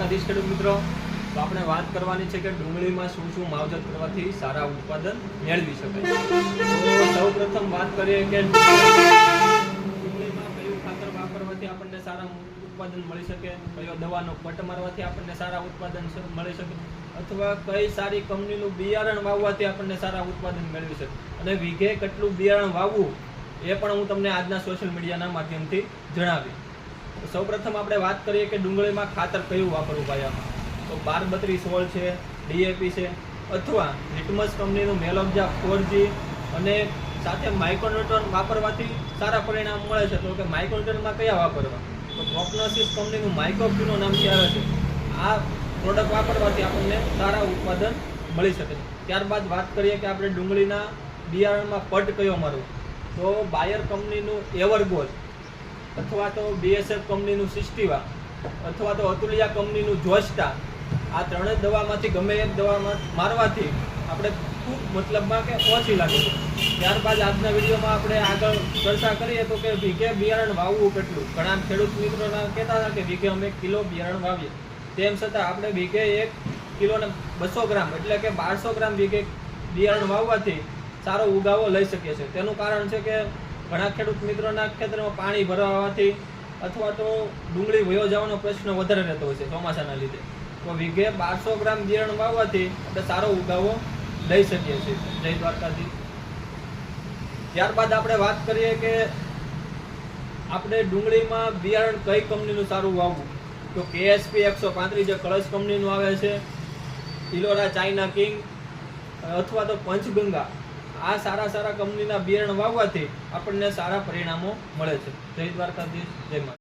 દ્વારકાધીશ ખેડૂત મિત્રો. તો આપણે વાત કરવાની છે કે ડુંગળીમાં શું શું માવજત કરવાથી સારા ઉત્પાદન મેળવી શકાય તો સૌ પ્રથમ વાત કરીએ કે ડુંગળીમાં કયું ખાતર વાપરવાથી આપણને સારા ઉત્પાદન મળી શકે? કયો દવાનો પટ મારવાથી આપણને સારા ઉત્પાદન મળી શકે? અથવા કઈ સારી કંપનીનું બિયારણ વાવવાથી આપણને સારા ઉત્પાદન મેળવી શકે? અને વીઘે કેટલું બિયારણ વાવવું એ પણ હું તમને આજના સોશિયલ મીડિયાના માધ્યમથી જણાવી સૌપ્રથમ આપણે વાત કરીએ કે ડુંગળીમાં ખાતર કયું વાપરવું ભાઈ તો બાર બત્રીસ સોળ છે, ડીએપી છે, અથવા લિટમસ કંપનીનું મેલોબ્જા ફોર અને સાથે માઇક્રોન્યુટ્રોન વાપરવાથી સારા પરિણામ મળે છે. તો કે માઇક્રોન્યુટ્રોનમાં કયા વાપરવા? તો પ્રોપ્નોસિસ કંપનીનું માઇક્રોક્યુનો નામથી આવે છે. આ પ્રોડક્ટ વાપરવાથી આપણને સારા ઉત્પાદન મળી શકે છે. ત્યારબાદ વાત કરીએ કે આપણે ડુંગળીના બિયારણમાં પટ કયો મારવો? તો બાયર કંપનીનું એવરગોલ અથવા તો બીએસએફ કંપનીનું સિસ્ટીવા, અથવા તો અતુલિયા કંપનીનું જોસ્ટા આ ત્રણેય દવામાંથી, ગમે એક દવામાં મારવાથી આપણે ખૂબ મતલબમાં કે ઓછી લાગે છે. ત્યારબાદ આજના વિડીયોમાં આપણે આગળ ચર્ચા કરીએ તો કે વીઘે બિયારણ વાવવું કેટલું? ઘણા ખેડૂત મિત્રોના કહેતા હતા કે વીઘે અમે કિલો બિયારણ વાવીએ. તેમ છતાં આપણે વીઘે એક કિલોને બસો ગ્રામ એટલે કે બારસો ગ્રામ વીઘે બિયારણ વાવવાથી સારો ઉગાવો લઈ શકીએ છીએ. તેનું કારણ છે કે ઘણા ખેડૂત મિત્રોના ખેતરમાં પાણી ભરાવાથી અથવા તો ડુંગળી વયો જવાનો પ્રશ્ન વધારે રહેતો હોય છે ચોમાસાના લીધે. તો વીઘે બારસો ગ્રામ બિયારણ વાવવાથી આપણે સારો ઉગાવો લઈ શકીએ છીએ. જય દ્વારકાથી ત્યારબાદ આપણે વાત કરીએ કે આપણે ડુંગળીમાં બિયારણ કઈ કંપનીનું સારું વાવવું? તો કેએસપી એકસો પાંત્રીસ જે કળશ કંપનીનું આવે છે, ઇલોરા ચાઇના કિંગ, અથવા તો પંચગંગા. આ સારા સારા કંપનીના બિયારણ વાવવાથી આપણને સારા પરિણામો મળે છે. જય દ્વારકાધીશ જય